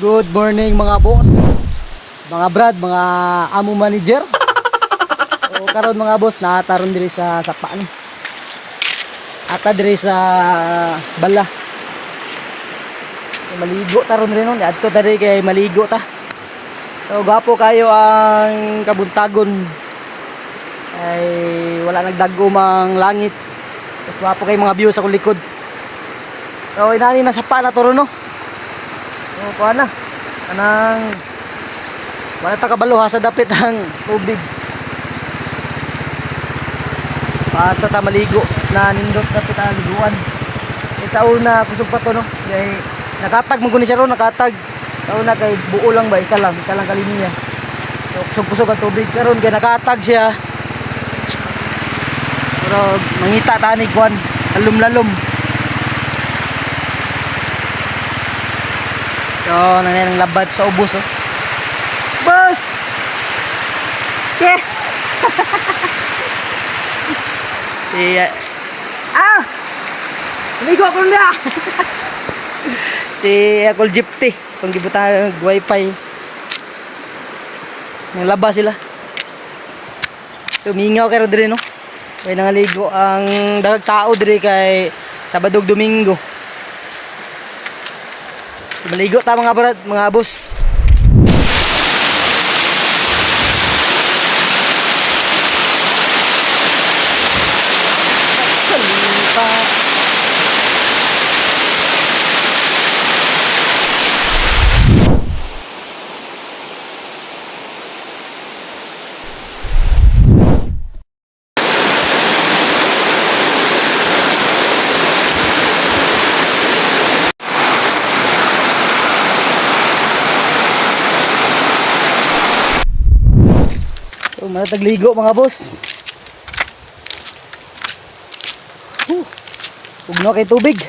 Good morning mga boss. Mga brad, mga amo manager. O karon mga boss, naataron diri sa sapa ni. Ata diri sa bala. Maligo taron rin nun. Adto ta diri kay maligo ta. So gapo kayo ang kabuntagon. Ay wala nagdagom ang langit. Tapos wapo kay mga view sa akong likod. So inani na sapa na turo no. O kuha na. Kanang wala ta kabalo ha sa dapit ang tubig. Pasa ta maligo na nindot dapit ang liguan. Eh, sa una kusog pa to no. Kay nakatag mo guni siya ro nakatag. Sa una kay buo lang ba isa lang, isa lang kalinya. So kusog-kusog ang tubig karon kay nakatag siya. Pero mangita tani kuan, lalom-lalom. So, nanay ng labad sa ubos, oh. Boss! Yeah! uh, ah! Ligo ako na! si Akol Gypty. Itong gibutan ng wifi. Nang labas sila. Tumingaw kayo diri, no? Kaya nangaligo ang dagang tao diri kay Sabadog Domingo. So, maligo ta mga brad, mga boss. So, manatagligo mga boss. Huh. Ugno kay tubig.